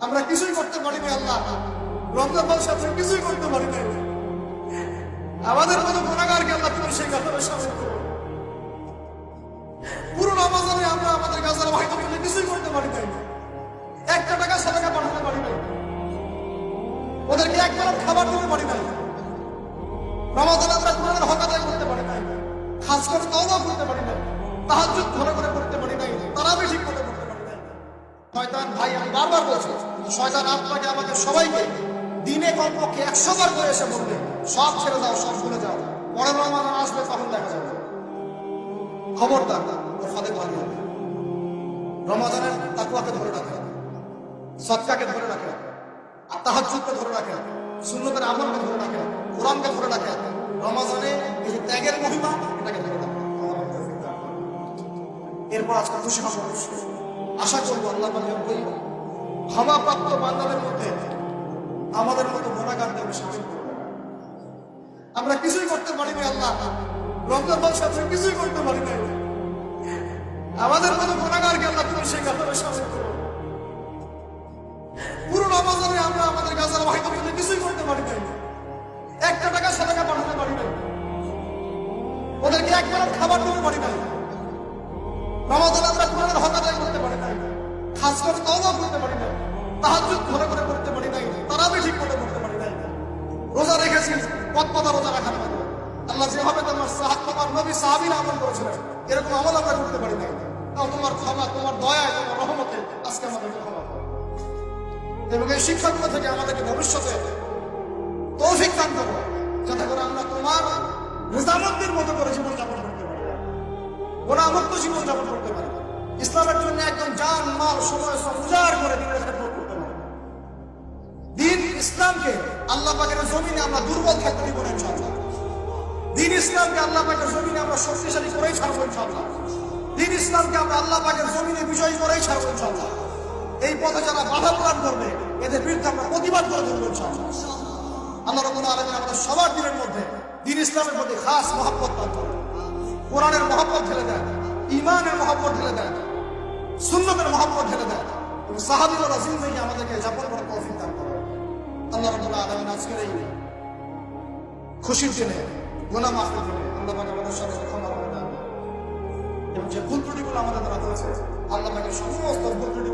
আমরা কিছুই করতে পারি না আল্লাহ। রমজান সাথে কিছুই করতে পারি না আমাদের মতো গুণাগারকে আল্লাহ তুমি সেই কথাটা সামনে পুরো আমরা আমাদের গাছার ভাই তুমি কিছুই করতে পারি নাই একটা টাকা সাদাকা পাঠাতে পারি নাই। ওদেরকে এক বেলা খাবার দিতে পারি নাই। রমাজানে আমরা কোরআনের হক আদায় করতে পারি নাই। খাস করে তওবা করতে পারি নাই। তাহাজ্জুদ বারবার বলছি, শয়তান আপনাকে, আমাকে সবাইকে দিনে কমপক্ষে একশো বার করে এসে বলবে, সব ছেড়ে দাও, সব ভুলে যাও। পরের রমাদান আসবে, তখন দেখা যাবে। খবরদার, ওর ফাঁদে পড়া হবে। রমাদানের তাকুয়াকে ধরে রাখে সৎকাকে ধরে রাখে আর তাহাজ্জুদকে ধরে রাখে সুন্নতের আমলকে ধরে রাখে কোরআনকে ধরে রাখে রমাজানে এই যে ত্যাগের মহিমা, এটাকে ধরে রাখে এরপর আজকে খুশি আশা করব আল্লাহ ওই ক্ষমাপ্রাপ্ত বান্দাদের মধ্যে আমাদের মতো সামিল করবে আমরা কিছুই করতে পারিনি, আল্লাহ। রমজান মাস সাথে কিছুই করতে পারি নাই আমাদের মতো গুণাগারকে আল্লাহ তুমি সেই গাছারে সামিল করো। পুরো রমাজানে আমরা আমাদের গাছার তুমি কিছুই করতে পারি নাই একটা টাকা, সে টাকা পাঠাতে পারি নাই ওদেরকে এক বেলা খাবার দিতে পারি নাই রমাজানে আমরা কোরআনের হক করতে পারি নাই খাস তওবা করতে পারি নাই তাহাজ্জুদ ঘরে করে করতে পারি নাই। তারাবি ঠিক করে করতে পারি নাই। রোজা রেখেছি, পথ পথা রোজা রাখা না আল্লাহ যেভাবে তোমার সাহাব, তোমার নবী সাহাবীরা আমল করেছিলেন, এরকম আমল আমরা করতে পারি নাই। তাও তোমার ক্ষমা, তোমার দয়া, তোমার রহমতে আজকে আমাদেরকে ক্ষমা এবং এই শিক্ষাগুলো থেকে আমাদেরকে ভবিষ্যতে তৌফিক দান করো। যাতে করে আমরা তোমার রেজামন্দির মতো করে জীবনযাপন করতে পারি। গোনামুক্ত জীবনযাপন করতে পারি। ইসলামের জন্য একদম মাল সময় সব উজাড় করে দিনের খেদমত করতে পারি। দিন ইসলামকে আল্লাহ পাকের জমিনে আমরা দুর্বল থাকতে দিব না দিন ইসলামকে আল্লাহ পাকের জমিনে আমরা শক্তিশালী করেই ছাড়বো ইনশাআল্লাহ। দিন ইসলামকে আমরা আল্লাহ পাকের জমিনে বিজয়ী করেই ছাড়বো ইনশাআল্লাহ। এই পথে যারা বাধা প্রদান করবে, এদের বিরুদ্ধে আমরা প্রতিবাদ করে ধরবো ইনশাআল্লাহ। আল্লাহ রব্বুল আলামিন আমাদের সবার দিনের মধ্যে, দিন ইসলামের প্রতি খাস মহব্বত দান করে কোরআনের মহব্বত ঢেলে দেয় ইমানের মহব্বত ঢেলে দেয় সুন্নতের মহাপুর ঢেলে দেয়। এবং সাহাবিরা জিন্দগি আমাদেরকে যাপন করে তৌফিক দান করে। আল্লাহ রব্বুল আলামিন আজকের এই খুশির দিনে গোনা মাফের দিনে আল্লাহ পাক আমাদের সবাইকে ক্ষমা করে দেন। এবং যে ভুল ত্রুটিগুলো আমাদের দ্বারা হয়েছে, আল্লাহ পাকের সমস্ত ভুল ত্রুটি